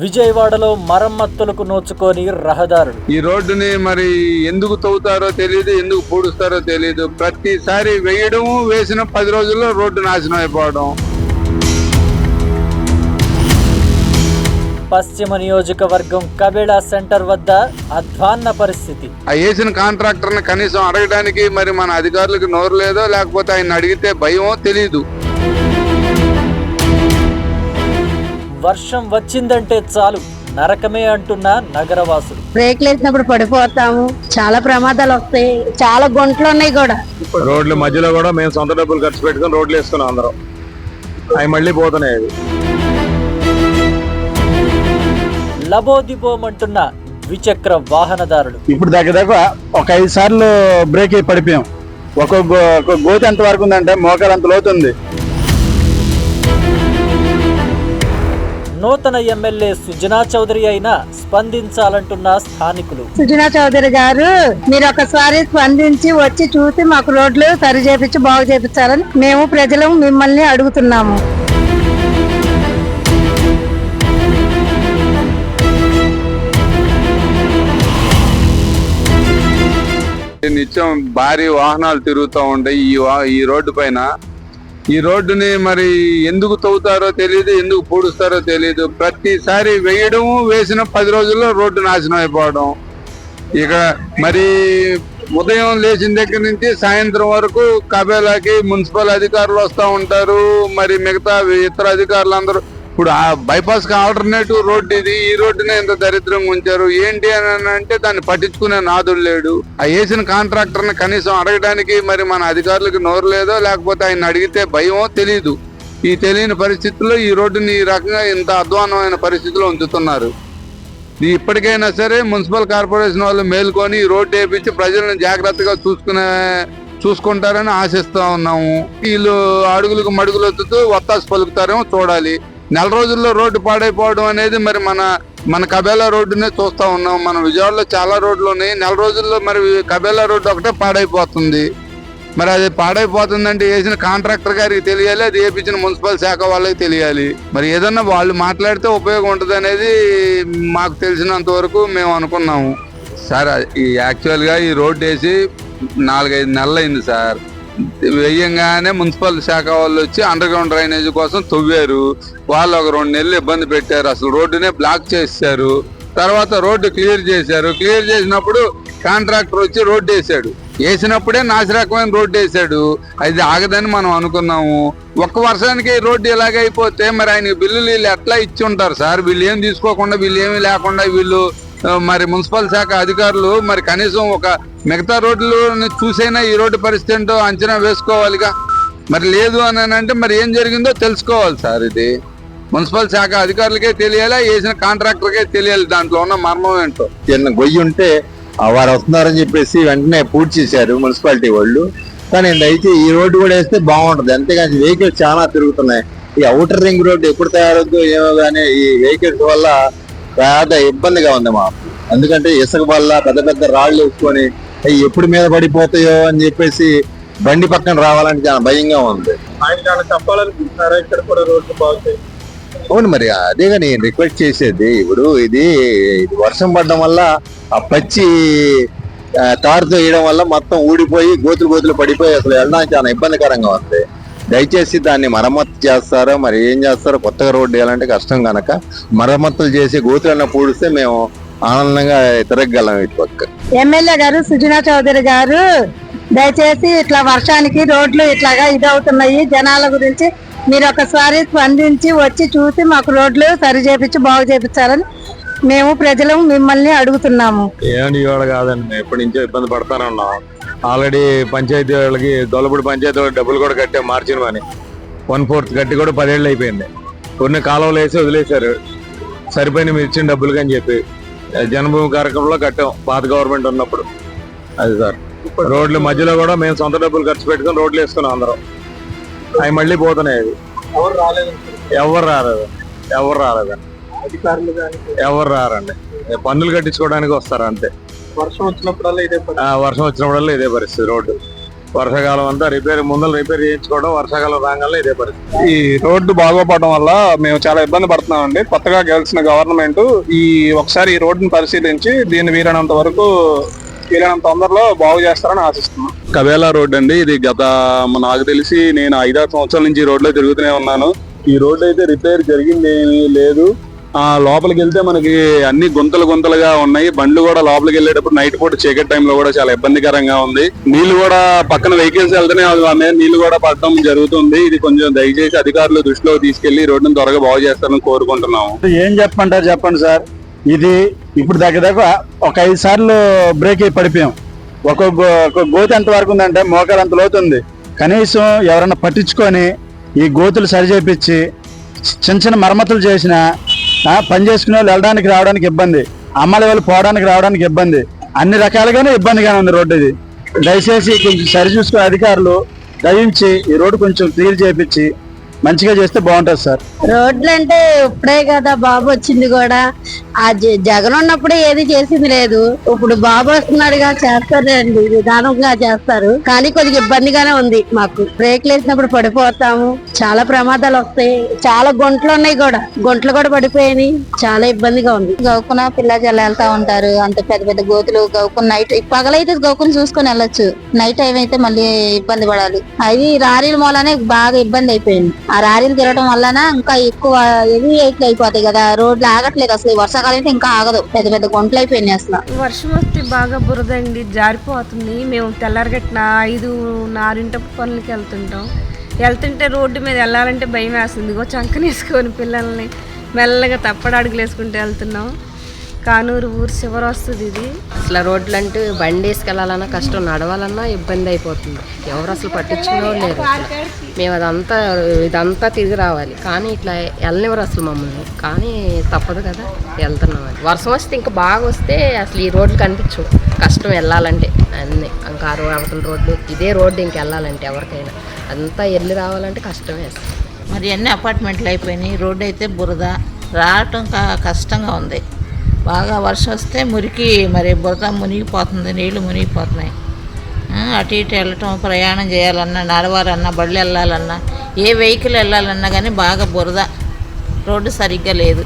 విజయవాడలో మరమ్మతులకు నోచుకొని రహదారులు. ఈ రోడ్డుని మరి ఎందుకు తవ్వుతారో తెలియదు ఎందుకు పూడుస్తారో తెలియదు ప్రతిసారి వేయడం వేసిన పది రోజుల్లో రోడ్డు నాశనం అయిపోవడం. పశ్చిమ నియోజకవర్గం కబేళా సెంటర్ వద్ద అధ్వాన్న పరిస్థితి. ఆ వేసిన కాంట్రాక్టర్ని కనీసం అడగడానికి మరి మన అధికారులకు నోరు లేదో లేకపోతే ఆయన అడిగితే భయమో తెలియదు వర్షం వచ్చిందంటే చాలు నరకమే అంటున్న నగరవాసులు. బ్రేక్లు వేసినప్పుడు పడిపోతాము చాలా ప్రమాదాలు వస్తాయి చాలా గుంటలు ఉన్నాయి కూడా. రోడ్ల మధ్యలో కూడా మేము సొంత డబ్బులు ఖర్చు పెట్టుకుని రోడ్లు వేసుకున్నాం అందరం. అవి మళ్ళీ పోతున్నాయి లబోదిబోమంటున్న ద్విచక్ర వాహనదారులు. ఇప్పుడు దగ్గర దగ్గర ఒక ఐదు సార్లు బ్రేక్ అయి పడిపోయాం. ఒక గో- ఒక గోతి ఎంత వరకు ఉందంటే మోకాలు అంత లోతు నూతన ఎమ్మెల్యే సుజనా చౌదరి అయినా స్పందించాలంటున్న స్థానికులు. సుజనా చౌదరి గారు మీరు ఒకసారి స్పందించి వచ్చి చూసి మాకు రోడ్లు సరి చేపించి బాగు చేపించాలని మేము ప్రజలు మిమ్మల్ని అడుగుతున్నాము. నిత్యం భారీ వాహనాలు తిరుగుతూ ఉంటాయి ఈ ఈ రోడ్డు పైన ఈ రోడ్డుని మరి ఎందుకు తవ్వుతారో తెలియదు ఎందుకు పూడుస్తారో తెలియదు ప్రతిసారి వేయడం వేసిన పది రోజుల్లో రోడ్డు నాశనం అయిపోవడం. ఇక మరి ఉదయం లేచిన దగ్గర నుంచి సాయంత్రం వరకు కబేలాకి మున్సిపల్ అధికారులు వస్తూ ఉంటారు. మరి మిగతా ఇతర అధికారులు అందరూ ఇప్పుడు ఆ బైపాస్కి ఆల్టర్నేటివ్ రోడ్డు ఇది ఈ రోడ్డునే ఇంత దరిద్రంగా ఉంచారు. ఏంటి అని అంటే దాన్ని పట్టించుకునే నాదుడు లేడు. ఆ వేసిన కాంట్రాక్టర్ని కనీసం అడగడానికి మరి మన అధికారులకు నోరు లేదో లేకపోతే ఆయన అడిగితే భయమో తెలియదు ఈ తెలియని పరిస్థితుల్లో ఈ రోడ్డుని ఈ రకంగా ఇంత అధ్వానమైన పరిస్థితిలో ఉంచుతున్నారు. ఇప్పటికైనా సరే మున్సిపల్ కార్పొరేషన్ వాళ్ళు మేల్కొని ఈ రోడ్డు వేపించి ప్రజలను జాగ్రత్తగా చూసుకునే చూసుకుంటారని ఆశిస్తా ఉన్నాము. వీళ్ళు అడుగులకు మడుగులు వత్తాసు పలుకుతారేమో చూడాలి. నెల రోజుల్లో రోడ్డు పాడైపోవడం అనేది మరి మన మన కబేలా రోడ్డునే చూస్తా ఉన్నాం. మన విజయవాడలో చాలా రోడ్లు ఉన్నాయి. నెల రోజుల్లో మరి కబేలా రోడ్డు ఒకటే పాడైపోతుంది. మరి అది పాడైపోతుందంటే వేసిన కాంట్రాక్టర్ గారికి తెలియాలి అది వేపించిన మున్సిపల్ శాఖ వాళ్ళకి తెలియాలి. మరి ఏదన్నా వాళ్ళు మాట్లాడితే ఉపయోగం ఉంటుంది అనేది మాకు తెలిసినంత వరకు మేము అనుకున్నాము. సార్ ఈ యాక్చువల్గా ఈ రోడ్డు వేసి నాలుగైదు నెలలు అయింది సార్. వెయ్యంగానే మున్సిపల్ శాఖ వాళ్ళు వచ్చి అండర్ గ్రౌండ్ డ్రైనేజ్ కోసం తవ్వారు. వాళ్ళు ఒక రెండు నెలలు ఇబ్బంది పెట్టారు. అసలు రోడ్డునే బ్లాక్ చేశారు తర్వాత రోడ్డు క్లియర్ చేశారు. క్లియర్ చేసినప్పుడు కాంట్రాక్టర్ వచ్చి రోడ్డు వేసాడు వేసినప్పుడే నాసిరకమైన రోడ్డు వేసాడు అది ఆగదని మనం అనుకున్నాము. ఒక్క వర్షానికి రోడ్డు ఇలాగ అయిపోతే మరి ఆయన బిల్లులు వీళ్ళు ఎట్లా ఇచ్చి ఉంటారు సార్? వీళ్ళు ఏం తీసుకోకుండా వీళ్ళు ఏమీ లేకుండా వీళ్ళు మరి మున్సిపల్ శాఖ అధికారులు మరి కనీసం ఒక మిగతా రోడ్లు చూసైనా ఈ రోడ్డు పరిస్థితి ఏంటో అంచనా వేసుకోవాలిగా. మరి లేదు అని అంటే మరి ఏం జరిగిందో తెలుసుకోవాలి సార్ ఇది. మున్సిపల్ శాఖ అధికారులకే తెలియాలా వేసిన కాంట్రాక్టర్కే తెలియాలి దాంట్లో ఉన్న మర్మం ఏంటో. చిన్న గొయ్యి ఉంటే ఆ వారు వస్తున్నారని చెప్పేసి వెంటనే పూర్తి చేశారు మున్సిపాలిటీ వాళ్ళు. కానీ అయితే ఈ రోడ్డు కూడా వేస్తే బాగుంటుంది. అంతేగాని వెహికల్స్ చాలా తిరుగుతున్నాయి. ఈ అవుటర్ రింగ్ రోడ్డు ఎప్పుడు తయారవుద్దో ఏమో కానీ ఈ వెహికల్స్ వల్ల పెద్ద ఇబ్బందిగా ఉంది మాకు. ఎందుకంటే ఇసుక వల్ల పెద్ద పెద్ద రాళ్ళు వేసుకొని అవి ఎప్పుడు మీద పడిపోతాయో అని చెప్పేసి బండి పక్కన రావాలంటే చాలా భయంగా ఉంది. ఆయన చెప్పాలనుకుంటున్నారా? ఇక్కడ కూడా రోడ్లు అవును మరి అదేగా నేను రిక్వెస్ట్ చేసేది. ఇప్పుడు ఇది ఇది వర్షం పడడం వల్ల ఆ పచ్చి తారుతో వేయడం వల్ల మొత్తం ఊడిపోయి గోతులు గోతులు పడిపోయి అసలు వెళ్ళడానికి చాలా ఇబ్బందికరంగా ఉంది. దయచేసి దాన్ని మరమ్మతు చేస్తారో మరి ఏం చేస్తారో కొత్తగా రోడ్డు వేయాలంటే కష్టం కనుక మరమ్మతులు చేసి గోతులన్న పూడిస్తే మేము ఆనందంగా తిరగగలం ఇటు పక్క. ఎమ్మెల్యే గారు సుజనా చౌదరి గారు దయచేసి ఇట్లా వర్షానికి రోడ్లు ఇట్లాగా ఇదవుతున్నాయి. జనాల గురించి మీరు ఒకసారి స్పందించి వచ్చి చూసి మాకు రోడ్లు సరి చేపించి బాగు చేపించాలని మేము ప్రజలు మిమ్మల్ని అడుగుతున్నాము. ఏమండి ఇవాళ కాదండి ఎప్పటి నుంచో ఇబ్బంది పడతానున్నాం ఆల్రెడీ పంచాయతీ వాళ్ళకి దొలపడి పంచాయతీ వాళ్ళకి డబ్బులు కూడా కట్టాం మార్చిన అని వన్ ఫోర్త్ కట్టి కూడా పదేళ్ళు అయిపోయింది. కొన్ని కాలువలు వేసి వదిలేశారు. సరిపోయిన మీరు ఇచ్చిన డబ్బులు అని చెప్పి. జనభూమి కార్యక్రమంలో కట్టాం పాత గవర్నమెంట్ ఉన్నప్పుడు. అది సార్. రోడ్ల మధ్యలో కూడా మేము సొంత డబ్బులు ఖర్చు పెట్టుకుని రోడ్లు వేసుకున్నాం అందరం. అవి మళ్ళీ పోతున్నాయి అవి. ఎవరు రాలేదు ఎవరు రాలేదండి కానీ ఎవరు రారండి. పన్నులు కట్టించుకోవడానికి వస్తారు అంతే వర్షం వచ్చినప్పుడల్లా ఇదే వర్షం వచ్చినప్పుడల్లా ఇదే పరిస్థితి రోడ్డు. వర్షాకాలం అంతా రిపేర్ ముందర రిపేర్ చేయించుకోవడం వర్షాకాలం రాగానే ఇదే పరిస్థితి. ఈ రోడ్డు బాగోపోవడం వల్ల మేము చాలా ఇబ్బంది పడుతున్నామండి. కొత్తగా గెలిచిన గవర్నమెంట్ ఈ ఒకసారి ఈ రోడ్డుని పరిశీలించి దీన్ని వీలైనంత వరకు వీలైనంత తొందరలో బాగు చేస్తారని ఆశిస్తున్నాం. కవేలా రోడ్ అండి. ఇది గత నాకు తెలిసి నేను ఐదారు సంవత్సరాల నుంచి ఈ రోడ్లో తిరుగుతూనే ఉన్నాను. ఈ రోడ్ అయితే రిపేర్ జరిగింది ఏమీ లేదు. లోపలికి వెళ్తే మనకి అన్ని గుంతలు గుంతలుగా ఉన్నాయి. బండ్లు కూడా లోపలికి వెళ్ళేటప్పుడు నైట్ పూట చీకటి టైంలో కూడా చాలా ఇబ్బందికరంగా ఉంది. నీళ్ళు కూడా పక్కన వెహికల్స్ వెళ్తేనే ఆ నీళ్ళు కూడా పడటం జరుగుతుంది. ఇది కొంచెం దయచేసి అధికారులు దృష్టిలో తీసుకెళ్ళి ఈ రోడ్డును త్వరగా బాగు చేస్తారని కోరుకుంటున్నాము. ఏం చెప్పమంటారు చెప్పండి సార్? ఇది ఇప్పుడు దగ్గర దగ్గర ఒక ఐదు సార్లు బ్రేక్ అయి పడిపోయాం. ఒక గో- ఒక గోతి ఎంత వరకు ఉందంటే మోకాలు అంత లోతుంది కనీసం ఎవరన్నా పట్టించుకొని ఈ గోతులు సరిచేపించి చిన్న చిన్న మరమ్మతులు చేసినా పని చేసుకునే వాళ్ళు వెళ్ళడానికి రావడానికి ఇబ్బంది. అమ్మాయిల వాళ్ళు పోవడానికి రావడానికి ఇబ్బంది. అన్ని రకాలుగానే ఇబ్బందిగానే ఉంది రోడ్డు ఇది. దయచేసి కొంచెం సరి చూసుకునే అధికారులు దయించి ఈ రోడ్డు కొంచెం క్లియర్ చేయించి మంచిగా చేస్తే బాగుంటుంది సార్. రోడ్లు అంటే ఇప్పుడే కదా బాబు వచ్చింది కూడా. ఆ జ- జగన్ ఉన్నప్పుడే ఏది చేసింది లేదు. ఇప్పుడు బాబు వస్తున్నాడుగా చేస్తారండి నిదానంగా చేస్తారు. కానీ కొద్దిగా ఇబ్బందిగానే ఉంది మాకు. బ్రేక్లు వేసినప్పుడు పడిపోతాము. చాలా ప్రమాదాలు వస్తాయి. చాలా గుంటలు ఉన్నాయి కూడా. గుంటలు కూడా పడిపోయాయి చాలా ఇబ్బందిగా ఉంది. గౌకున పిల్ల జల్ల వెళ్తా ఉంటారు. అంత పెద్ద పెద్ద గోతులు గౌకున నైట్ పగలైతే గౌకుని చూసుకొని వెళ్ళొచ్చు. నైట్ టైం అయితే మళ్ళీ ఇబ్బంది పడాలి. అది రారీల మూలనే బాగా ఇబ్బంది అయిపోయింది. ఆ రారీలు తిరగడం వలన ఇంకా ఎక్కువ హెవీ వెహికల్ అయిపోతాయి కదా? రోడ్లు ఆగట్లేదు అసలు. ఈ వర్షాకాలం అయితే ఇంకా ఆగదు. పెద్ద పెద్ద గుంటలు అయిపోయినాయి అసలు. వర్షం వస్తే బాగా బురద అండి జారిపోతుంది. మేము తెల్లారగట్టిన ఐదు నారింట పనులకి వెళ్తుంటాం. వెళ్తుంటే రోడ్డు మీద వెళ్ళాలంటే భయం వేస్తుంది. ఇగో చంకనేసుకొని పిల్లల్ని మెల్లగా తప్పడాడుగులు వేసుకుంటూ వెళ్తున్నాం. కానూరు ఊరు చివర వస్తుంది ఇది. అసలు రోడ్లు అంటే బండి వేసుకెళ్ళాలన్నా కష్టం నడవాలన్నా ఇబ్బంది అయిపోతుంది. ఎవరు అసలు పట్టించుకునే లేరు అసలు. మేము అదంతా ఇదంతా తిరిగి రావాలి. కానీ ఇట్లా వెళ్ళనివ్వరు అసలు మమ్మల్ని. కానీ తప్పదు కదా వెళ్తున్నాం అని. వర్షం వస్తే ఇంకా బాగా వస్తే అసలు ఈ రోడ్లు కనిపించవు. కష్టం వెళ్ళాలంటే అన్నీ. ఇంకా ఆ రో అవతల రోడ్లు ఇదే రోడ్డు ఇంక వెళ్ళాలంటే ఎవరికైనా. అంతా వెళ్ళి రావాలంటే కష్టమే మరి అన్ని అపార్ట్మెంట్లు అయిపోయినాయి. రోడ్డు అయితే బురద. రావటం కష్టంగా ఉంది. బాగా వర్షం వస్తే మురికి మరి బురద మునిగిపోతుంది నీళ్ళు మునిగిపోతున్నాయి. అటు ఇటు వెళ్ళటం ప్రయాణం చేయాలన్నా నడవాలన్నా బళ్ళు వెళ్ళాలన్నా ఏ వెహికల్ వెళ్ళాలన్నా కానీ బాగా బురద రోడ్డు సరిగ్గా లేదు.